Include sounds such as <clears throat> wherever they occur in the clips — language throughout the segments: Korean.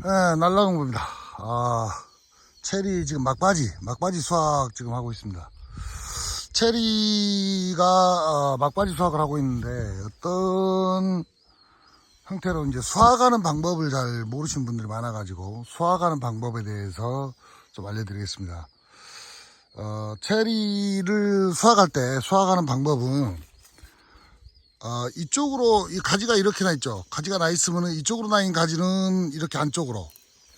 네, 날라공부입니다. 아, 체리 지금 막바지, 막바지 수확 지금 하고 있습니다. 체리가 어, 막바지 수확을 하고 있는데 어떤 형태로 이제 수확하는 방법을 잘 모르시는 분들이 많아가지고 수확하는 방법에 대해서 좀 알려드리겠습니다. 어, 체리를 수확할 때 수확하는 방법은 어, 이쪽으로 이 가지가 이렇게 나 있죠. 가지가 나 있으면은 이쪽으로 나 있는 가지는 이렇게 안쪽으로,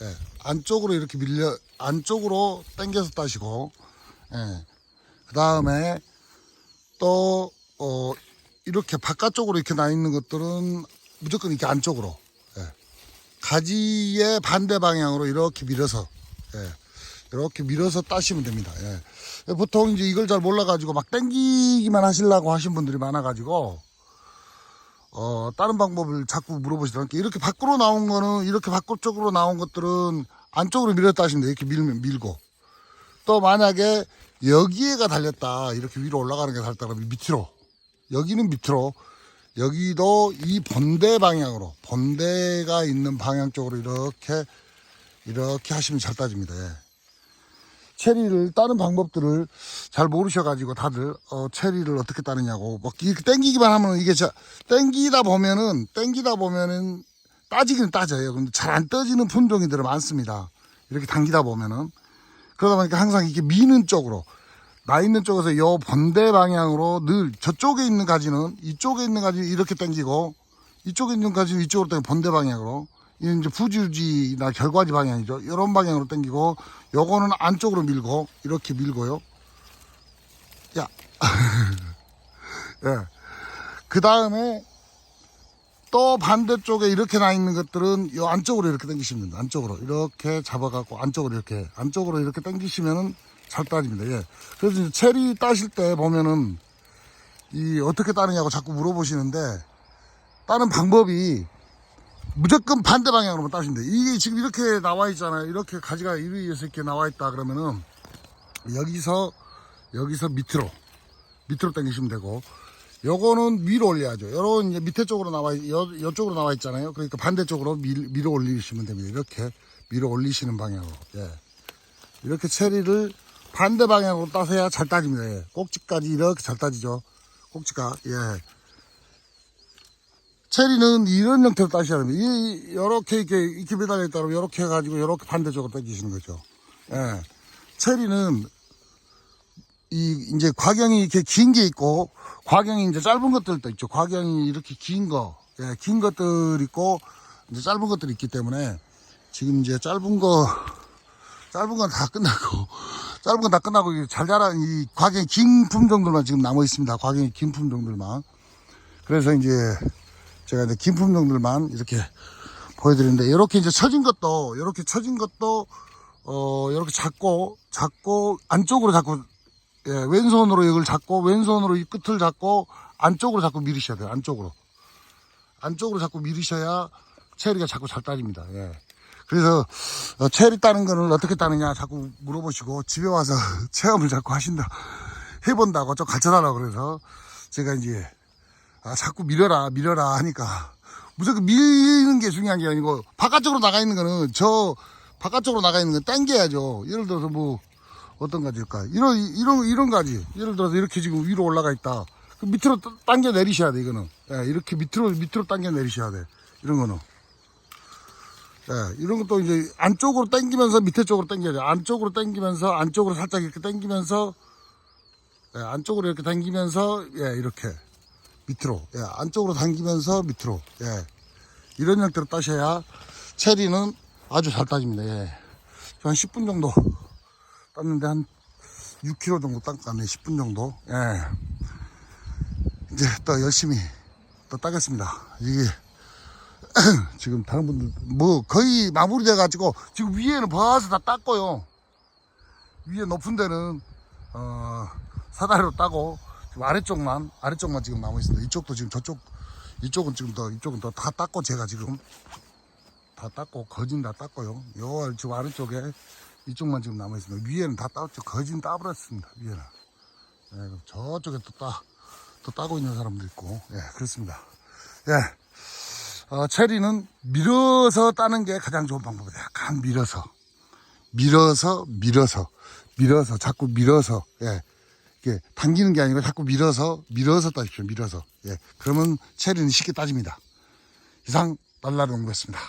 예, 안쪽으로 이렇게 밀려 안쪽으로 당겨서 따시고, 예, 그 다음에 또 어, 이렇게 바깥쪽으로 이렇게 나 있는 것들은 무조건 이렇게 안쪽으로, 예, 가지의 반대 방향으로 이렇게 밀어서, 예, 이렇게 밀어서 따시면 됩니다. 예. 보통 이제 이걸 잘 몰라가지고 막 당기기만 하시려고 하신 분들이 많아가지고. 어, 다른 방법을 자꾸 물어보시더라고요. 이렇게 밖으로 나온 거는, 이렇게 바깥쪽으로 나온 것들은 안쪽으로 밀었다 하시면 돼요. 이렇게 밀면, 밀고. 또 만약에 여기에가 달렸다. 이렇게 위로 올라가는 게 달렸다 그러면 밑으로. 여기는 밑으로. 여기도 이 본대 방향으로, 본대가 있는 방향 쪽으로 이렇게, 이렇게 하시면 잘 따집니다. 예. 체리를 따는 방법들을 잘 모르셔가지고 다들 어, 체리를 어떻게 따느냐고 막 이렇게 땡기기만 하면 이게 저 땡기다 보면은 땡기다 보면은 따지기는 따져요. 근데 잘 안 떠지는 품종이들은 많습니다. 이렇게 당기다 보면은 그러다 보니까 항상 이렇게 미는 쪽으로 나 있는 쪽에서 요 번대 방향으로 늘 저쪽에 있는 가지는 이쪽에 있는 가지 이렇게 당기고 이쪽에 있는 가지는 이쪽으로 당기고 번대 방향으로 이는 이제 부주지나 결과지 방향이죠. 이런 방향으로 당기고 요거는 안쪽으로 밀고 이렇게 밀고요. 야. <laughs> 예. 그 다음에 또 반대쪽에 이렇게 나 있는 것들은 요 안쪽으로 이렇게 당기시면 됩니다. 안쪽으로 이렇게 잡아갖고 안쪽으로 이렇게 안쪽으로 이렇게 당기시면은 잘 따집니다. 예. 그래서 체리 따실 때 보면은 이 어떻게 따느냐고 자꾸 물어보시는데 따는 방법이 무조건 반대 방향으로만 돼요. 이게 지금 이렇게 나와 있잖아요. 이렇게 가지가 이렇게 이렇게 나와 있다 그러면은 여기서 여기서 밑으로 밑으로 당기시면 되고 요거는 위로 올려야죠. 요런 이제 밑에 쪽으로 나와 있- 요 요쪽으로 나와 있잖아요. 그러니까 반대쪽으로 밀, 밀어 올리시면 됩니다. 이렇게 밀어 올리시는 방향으로. 예. 이렇게 체리를 반대 방향으로 따서야 잘 따집니다. 예. 꼭지까지 이렇게 잘 따지죠. 꼭지가 예. 체리는 이런 형태로 됩니다. 이, 요렇게, 이렇게, 이렇게 매달려 있다 그러면 요렇게 해가지고 요렇게 반대쪽으로 당기시는 거죠. 예. 체리는 이, 이제 과경이 이렇게 긴 게 있고, 과경이 이제 짧은 것들도 있죠. 과경이 이렇게 긴 거, 예, 긴 것들 있고, 이제 짧은 것들이 있기 때문에, 지금 이제 짧은 거, 짧은 건 다 끝나고, <laughs> 짧은 건 다 끝나고, 이잘 자란, 이 과경이 긴 품종들만 지금 남아 있습니다. 과경이 긴 품종들만. 그래서 이제, 제가 이제 긴 품종들만 이렇게 보여드리는데, 이렇게 이제 처진 것도, 이렇게 처진 것도, 어, 이렇게 잡고, 잡고, 안쪽으로 자꾸 예, 왼손으로 이걸 잡고 왼손으로 이 끝을 잡고 안쪽으로 자꾸 밀으셔야 돼요. 안쪽으로. 안쪽으로 자꾸 밀으셔야 체리가 자꾸 잘 따집니다. 예. 그래서 어, 체리 따는 거는 어떻게 따느냐 자꾸 물어보시고 집에 와서 <laughs> 체험을 자꾸 하신다 해본다고 좀 가르쳐달라고 그래서 제가 이제 아, 자꾸 밀어라 밀어라 하니까 무조건 밀는 게 중요한 게 아니고 바깥쪽으로 나가 있는 거는 저 바깥쪽으로 나가 있는 건 당겨야죠. 예를 들어서 뭐 어떤 가지일까? 이런, 이런, 이런 가지. 예를 들어서 이렇게 지금 위로 올라가 있다. 그 밑으로 따- 당겨 내리셔야 돼, 이거는. 예, 이렇게 밑으로, 밑으로 당겨 내리셔야 돼. 이런 거는. 예, 이런 것도 이제 안쪽으로 당기면서 밑에 쪽으로 당겨야 돼. 안쪽으로 당기면서, 안쪽으로 살짝 이렇게 당기면서, 예, 안쪽으로 이렇게 당기면서, 예, 이렇게. 밑으로. 예, 안쪽으로 당기면서 밑으로. 예. 이런 형태로 따셔야 체리는 아주 잘 따집니다. 예. 한 10분 정도 <laughs> 땄는데 한 6kg 정도 땄겠네 10분 정도 예 이제 또 열심히 또 따겠습니다 이게 <clears throat> 지금 다른 분들 뭐 거의 마무리돼 가지고 지금 위에는 벌써 다 땄고요 위에 높은 데는 어 사다리로 따고 지금 아래쪽만 아래쪽만 지금 남아 있습니다 이쪽도 지금 저쪽 이쪽은 지금 더 이쪽은 더다 땄고 제가 지금 다 땄고 거진 다 땄고요 요 지금 아래쪽에 이쪽만 지금 남아 있습니다. 위에는 다 따죠. 거진 따버렸습니다. 위에는. 예, 저쪽에 또 따, 또 따고 있는 사람도 있고, 예, 그렇습니다. 예. 어, 체리는 밀어서 따는 게 가장 좋은 방법이에요. 약간 밀어서. 밀어서, 밀어서, 밀어서, 자꾸 밀어서, 예. 이게 당기는 게 아니고 자꾸 밀어서, 밀어서 따십시오. 밀어서. 예. 그러면 체리는 쉽게 따집니다. 이상, 날라르 농구였습니다.